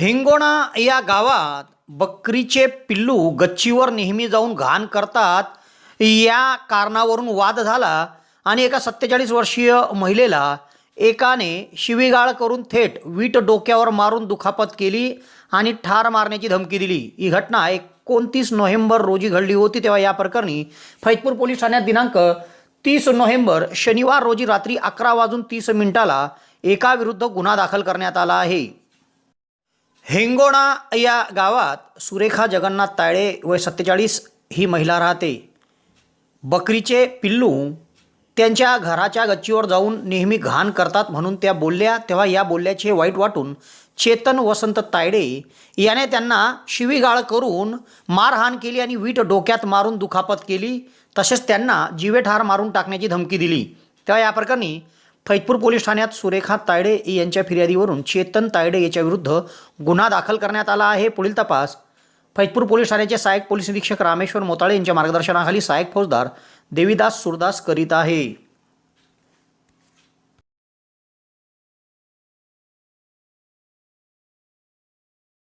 हिंगोणा या गावात बकरीचे पिल्लू गच्चीवर नेहमी जाऊन घाण करतात. या कारणावरून वाद झाला आणि एका सत्तेचाळीस वर्षीय महिलेला एकाने शिवीगाळ करून थेट वीट डोक्यावर मारून दुखापत केली आणि ठार मारण्याची धमकी दिली. ही घटना एकोणतीस नोव्हेंबर रोजी घडली होती तेव्हा या प्रकरणी फैजपूर पोलीस ठाण्यात दिनांक तीस नोव्हेंबर शनिवार रोजी रात्री अकरा वाजून तीस मिनिटाला एकाविरुद्ध गुन्हा दाखल करण्यात आला आहे. हेंगोणा या गावात सुरेखा जगन्नाथ तायडे वय सत्तेचाळीस ही महिला राहते. बकरीचे पिल्लू त्यांच्या घराच्या गच्चीवर जाऊन नेहमी घाण करतात म्हणून त्या बोलल्या. तेव्हा या बोलल्याचे वाईट वाटून चेतन वसंत तायडे याने त्यांना शिवीगाळ करून मारहाण केली आणि वीट डोक्यात मारून दुखापत केली. तसेच त्यांना जीवेठार मारून टाकण्याची धमकी दिली. तेव्हा या प्रकरणी फैजपूर पोलीस ठाण्यात सुरेखा तायडे यांच्या फिर्यादीवरून चेतन तायडे याच्याविरुद्ध गुन्हा दाखल करण्यात आला आहे. पुढील तपास. फैजपूर पोलीस ठाण्याचे सहाय्यक पोलीस निरीक्षक रामेश्वर मोताळे यांच्या मार्गदर्शनाखाली सहाय्यक फौजदार देवीदास सुरदास करीत आहे.